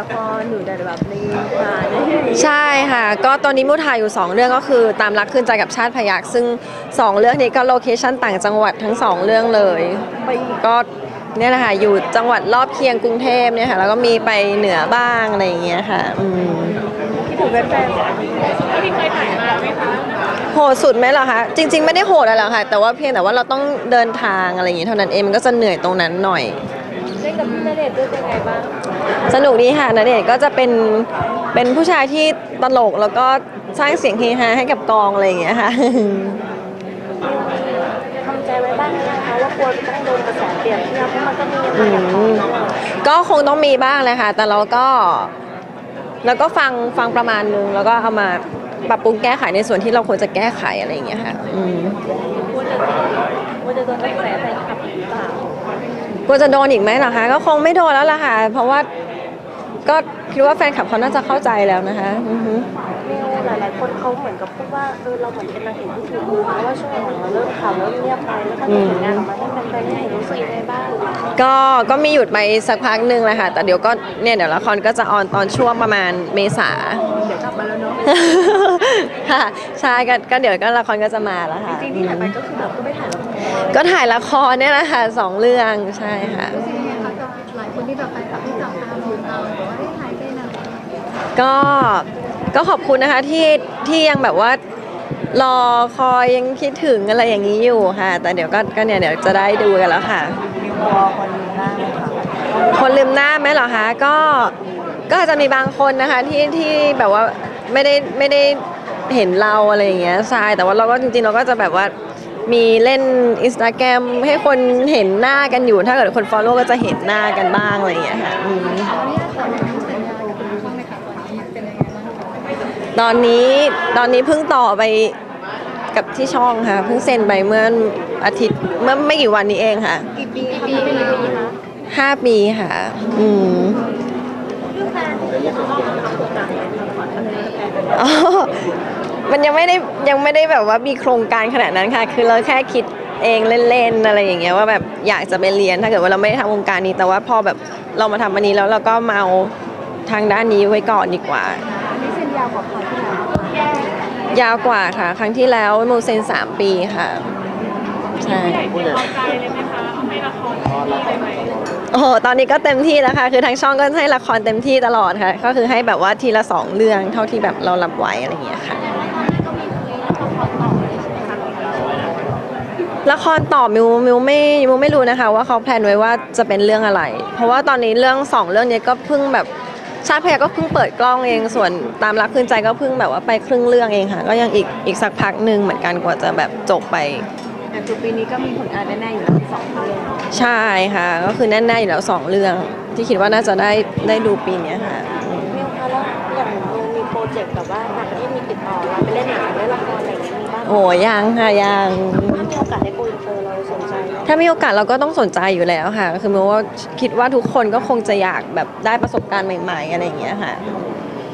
ละครหนูแต่แบบในงานเนี่ยใช่ค่ะ ก็ตอนนี้มูถ่ายอยู่ 2 เรื่องก็คือตามรักคืนใจกับชาติพยักซึ่ง 2 เรื่องนี้ก็โลเคชั่นต่างจังหวัดทั้ง 2 เรื่องเลยก็เนี่ยแหละคะอยู่จังหวัดรอบเคียงกรุงเทพเนี่ยค่ะแล้วก็มีไปเหนือบ้างอะไรอย่างเงี้ยค่ะอืมคิดถึงแฟนๆที่เคยถ่ายมาไหมคะโหดสุดไหมเหรอคะจริง ๆ ไม่ได้โหดอะไรหรอกค่ะ แต่ว่าเพียงแต่ว่าเราต้องเดินทางอะไรอย่างงี้เท่านั้นเองมันก็จะเหนื่อยตรงนั้นหน่อย กับพี่ณเดชน์ด้วยเป็นไงบ้างสนุกดีค่ะณเดชน์ก็จะเป็นเป็นผู้ชายที่ตลกแล้วก็สร้างเสียงเฮฮาให้กับกองอะไรอย่างเงี้ยค่ะ ทำใจไว้บ้างไหมคะว่ากลัวจะต้องโดนกระแสเปรียบเทียบเพราะมันก็มีอืมาอย่างต่อมเนื่องก็คงต้องมีบ้างแหละค่ะ แต่เราก็แล้วก็ฟังฟังประมาณนึง แล้วก็เอามาปรับปรุงแก้ไขในส่วนที่เราควรจะแก้ไขอะไรอย่างเงี้ยค่ะอืมว่าจะโดนกระแสแฟนคลับหรือเปล่า กลัวจะโดนอีกไหมเหรอคะ ก็คงไม่โดนแล้วล่ะค่ะ เพราะว่าก็คิดว่าแฟนคลับเขาน่าจะเข้าใจแล้วนะคะอือฮึมิวหลาย ๆ คนเขาเหมือนกับพูดว่าเออเราเหมือนเป็นนางเอกที่ถูกลืมเพราะว่าช่วงหลังเราเริ่มข่าวเริ่มเงียบไปแล้วก็มีผลงานออกมาให้แฟนๆได้เห็นรู้สึกยังไงบ้าง ก็ก็มีหยุดไปสักพักหนึ่งแหละค่ะ แต่เดี๋ยวก็เนี่ยเดี๋ยวละครก็จะออนตอนช่วงประมาณเมษาเดี๋ยวกลับมาแล้วเนาะค่ะใช่ก็ก็เดี๋ยวก็ละครก็จะมาแล้วค่ะจริงๆที่ถ่ายไปก็คือแบบก็ไม่ถ่ายละครก็ถ่ายละครเนี่ยแหละค่ะสองเรื่องใช่ค่ะหลายคนที่แบบไปกับที่จับตามอยู่เราบอกว่าได้หายไปไหนก็ก็ขอบคุณนะคะที่ที่ยังแบบว่า รอคอยยังคิดถึงอะไรอย่างนี้อยู่ค่ะ แต่เดี๋ยวก็ก็เนี่ยเดี๋ยวจะได้ดูกันแล้วค่ะมิวกลัวคนลืมหน้าไหมคะคนลืมหน้าไหมเหรอคะก็ก็อาจจะมีบางคนนะคะที่ที่แบบว่าไม่ได้ไม่ได้เห็นเราอะไรอย่างเงี้ยใช่แต่ว่าเราก็จริงๆเราก็จะแบบว่ามีเล่นอินสตาแกรมให้คนเห็นหน้ากันอยู่ ถ้าเกิดคนฟอลโล่ก็จะเห็นหน้ากันบ้างอะไรอย่างเงี้ยค่ะอืมขออนุญาตขอใน ตอนนี้ตอนนี้เพิ่งต่อไปกับที่ช่องค่ะ เพิ่งเซ็นไปเมื่ออาทิตย์เมื่อไม่กี่วันนี้เองค่ะกี่ปีคะกี่ปีคะห้าปีค่ะ อืมคือแฟนที่จะต้องทำโอกาสในละครอะไรกับแฟนกันอ๋อมันยังไม่ได้ยังไม่ได้แบบว่ามีโครงการขนาดนั้นค่ะ คือเราแค่คิดเองเล่นๆอะไรอย่างเงี้ยว่าแบบอยากจะไปเรียนถ้าเกิดว่าเราไม่ได้ทำวงการนี้ แต่ว่าพอแบบเรามาทำอันนี้แล้วเราก็มาเอาทางด้านนี้ไว้ก่อนดีกว่าอันนี้เซ็นยาวกว่าคราวที่แล้วยาวกว่าค่ะ ครั้งที่แล้วโมเซนสามปีค่ะ ใช่พอใจเลยไหมคะเอาให้ละครที่ได้ไหมโอ้โหตอนนี้ก็เต็มที่แล้วค่ะ คือทางช่องก็ให้ละครเต็มที่ตลอดค่ะ ก็คือให้แบบว่าทีละสองเรื่องเท่าที่แบบเรารับไหวอะไรอย่างเงี้ยค่ะ ละครต่อมิวมิวไม่มิวไม่รู้นะคะ ว่าเขาแพลนไว้ว่าจะเป็นเรื่องอะไร เพราะว่าตอนนี้เรื่องสองเรื่องเนี้ยก็เพิ่งแบบ ชาติพยาก็เพิ่งเปิดกล้องเอง ส่วนตามรักคืนใจก็เพิ่งแบบว่าไปครึ่งเรื่องเองค่ะ ก็ยังอีกอีกสักพักหนึ่งเหมือนกันกว่าจะแบบจบไปแต่คือปีนี้ก็มีผลงานแน่ๆอยู่แล้วสองเรื่องใช่ค่ะ ก็คือแน่ๆอยู่แล้วสองเรื่อง ที่คิดว่าน่าจะได้ได้ดูปีเนี้ยค่ะมิวคะแล้วอย่างมิวมีโปรเจกต์แบบว่าต่างประเทศมีติดต่อเราไปเล่นหนังเล่นละครอะไรอย่างเงี้ยมีบ้างไหมโอ้ยังค่ะยังถ้ามีโอกาสได้โกอินเต ถ้ามีโอกาสเราก็ต้องสนใจอยู่แล้วค่ะ คือมิวว่าคิดว่าทุกคนก็คงจะอยากแบบได้ประสบการณ์ใหม่ ๆ อะไรอย่างเงี้ยค่ะ